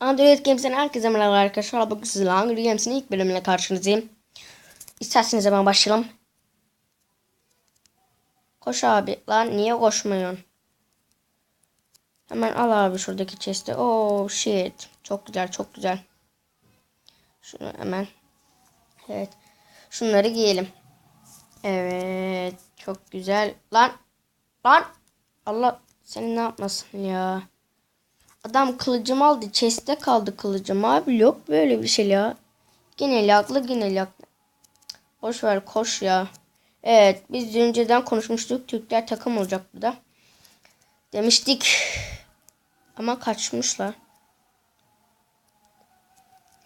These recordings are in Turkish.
Android Games'den herkese merhaba arkadaşlar. Bugün sizlerle Hunger Games'in ilk bölümüne karşınızdayım. İsterseniz hemen başlayalım. Koş abi. Lan niye koşmuyorsun? Hemen al abi şuradaki chest'i. Oh shit. Çok güzel çok güzel. Şunu hemen. Evet. Şunları giyelim. Evet. Çok güzel. Lan. Lan. Allah senin ne yapmasın ya. Adam kılıcımı aldı. Chest'te kaldı kılıcım abi. Yok böyle bir şey ya. Yine laglı yine laglı. Boş ver koş ya. Evet biz önceden konuşmuştuk. Türkler takım olacak burada. Demiştik. Ama kaçmışlar.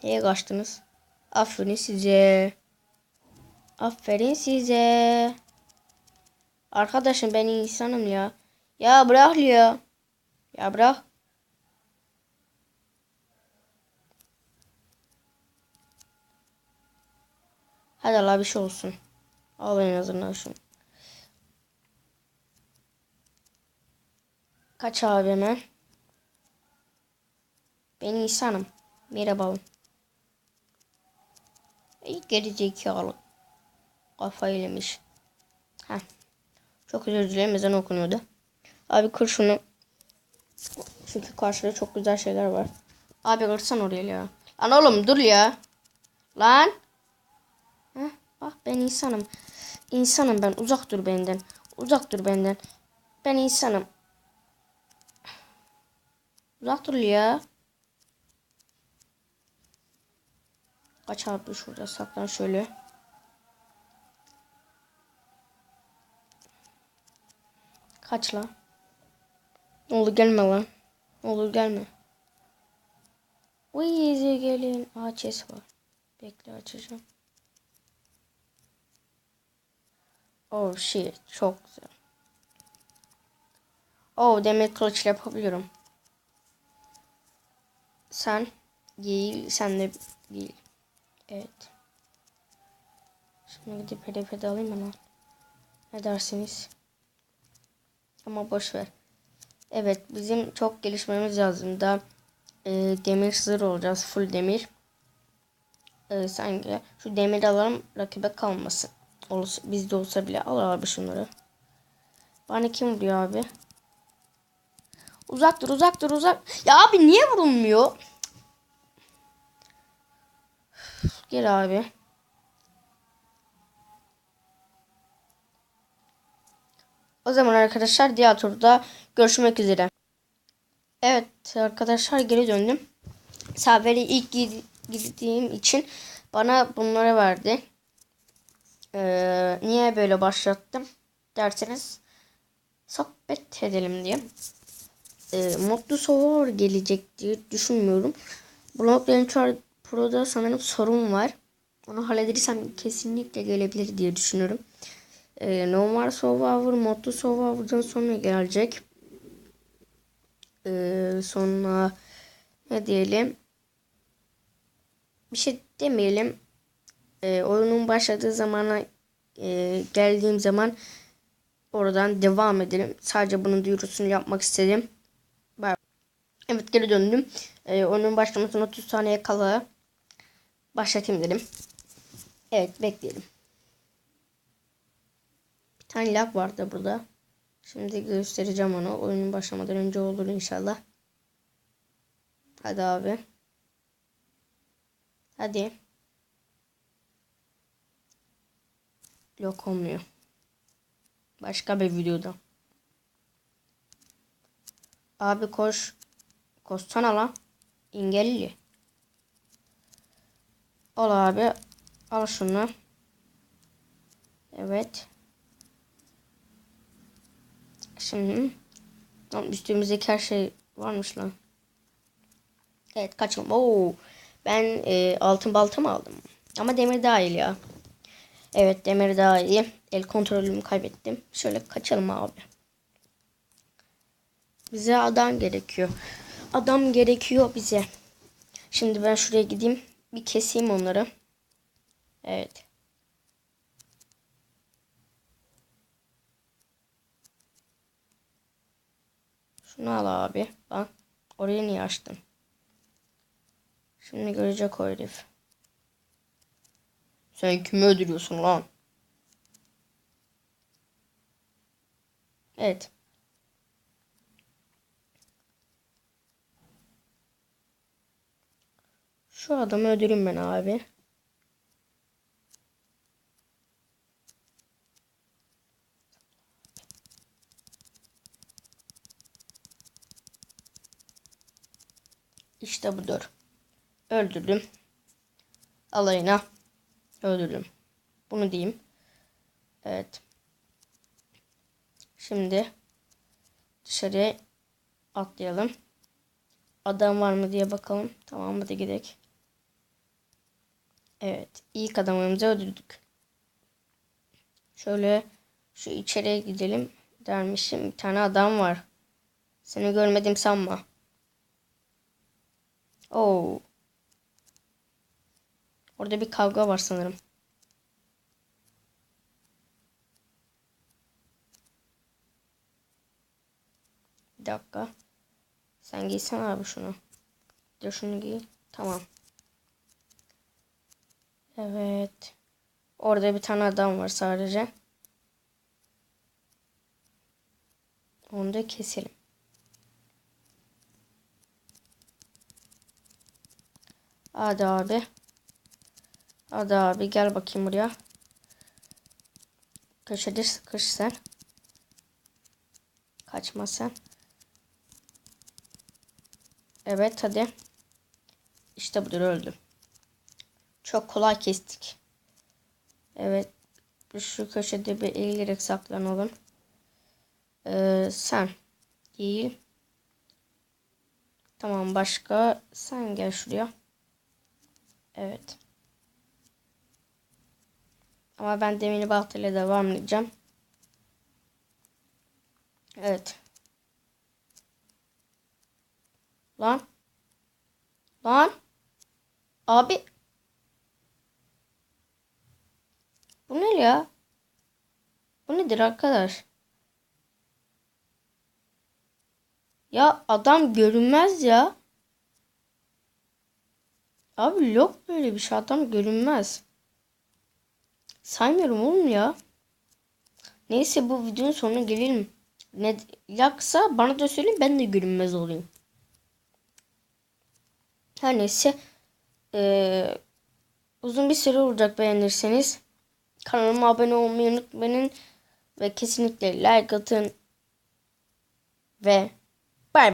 Neye kaçtınız? Aferin size. Aferin size. Arkadaşım ben insanım ya. Ya bırak ya. Ya bırak. Hadi Allah bir şey olsun. Al en azından şunu. Kaç abi hemen. Ben insanım. Merhaba. İyi geri zekalı. Kafayı yemiş. Heh. Çok özür dilerim ezan okunuyordu. Abi kır şunu. Çünkü karşıda çok güzel şeyler var. Abi kırsan oraya ya. Lan oğlum dur ya. Lan. Ben insanım. İnsanım ben. Uzak dur benden. Uzak dur benden. Ben insanım. Uzak dur ya. Kaç abi şurada saklan şöyle. Kaç lan. Ne olur gelme lan. Ne olur gelme. Uy gelin. Aa var. Bekle açacağım. Oh shit. Çok güzel. Oh demir kılıç yapabiliyorum. Sen değil. Sen de değil. Evet. Şimdi gidip hedef alayım hemen. Ne dersiniz? Ama boş ver. Evet bizim çok gelişmemiz lazım. Da e, demir zırh olacağız. Full demir. E, sanki şu demir alalım rakibe kalmasın. Olsa, bizde olsa bile al abi şunları. Bana kim vuruyor abi? Uzak dur uzak dur uzak. Ya abi niye vurulmuyor? Gel abi. O zaman arkadaşlar diğer turda görüşmek üzere. Evet arkadaşlar geri döndüm. Serveri ilk girdiğim için bana bunları verdi. Ee, niye böyle başlattım derseniz sohbet edelim diye. Ee, Mutlu Soğur gelecek diye düşünmüyorum. Blockchain Pro'da sanırım sorun var. Onu halledersem kesinlikle gelebilir diye düşünüyorum. Ee, normal Survivor, Mutlu Survivor'dan sonra gelecek. Ee, sonra ne diyelim? Bir şey demeyelim e, oyunun başladığı zamana e, geldiğim zaman oradan devam edelim. Sadece bunun duyurusunu yapmak istedim. Evet geri döndüm. E, oyunun başlamasına 30 saniye kala başlatayım dedim. Evet bekleyelim. Bir tane lag vardı burada. Şimdi göstereceğim onu. Oyunun başlamadan önce olur inşallah. Hadi abi. Hadi. Yok olmuyor. Başka bir videoda. Abi koş. Koşsana lan. İngelli. Al abi. Al şunu. Evet. Şimdi. Üstümüzdeki her şey varmış lan. Evet kaçalım. Oo. Ben e, altın balta mı aldım? Ama demir dahil ya. Evet demir daha iyi. El kontrolümü kaybettim. Şöyle kaçalım abi. Bize adam gerekiyor. Adam gerekiyor bize. Şimdi ben şuraya gideyim. Bir keseyim onları. Evet. Şunu al abi. Bak. Orayı niye açtın? Şimdi görecek o herif. Sen kimi öldürüyorsun lan? Evet. Şu adamı öldüreyim ben abi. İşte budur. Öldürdüm. Alayına. Öldürdüm. Bunu diyeyim. Evet. Şimdi dışarıya atlayalım. Adam var mı diye bakalım. Tamam hadi gidelim. Evet. ilk adamımızı öldürdük. Şöyle şu içeriye gidelim dermişim. Bir tane adam var. Seni görmedim sanma. Oo. Orada bir kavga var sanırım. Bir dakika. Sen giysen abi şunu. De şunu giy. Tamam. Evet. Orada bir tane adam var sadece. Onu da keselim. Hadi abi. Hadi abi gel bakayım buraya. Köşede sıkış sen. Kaçma sen. Evet hadi. İşte budur öldüm. Çok kolay kestik. Evet. Şu köşede bir eğilerek saklanalım. Ee, sen değil. Tamam başka sen gel şuraya. Evet. Ama ben demini baltayla devam edeceğim. Evet. Lan. Lan. Abi. Bu ne ya? Bu nedir arkadaş? Ya adam görünmez ya. Abi yok böyle bir şey. Adam görünmez. Saymıyorum oğlum ya. Neyse bu videonun sonuna gelelim. Ne yaksa bana da söyleyin ben de görünmez olayım. Her neyse. Ee, uzun bir süre olacak beğenirseniz. Kanalıma abone olmayı unutmayın. Ve kesinlikle like atın. Ve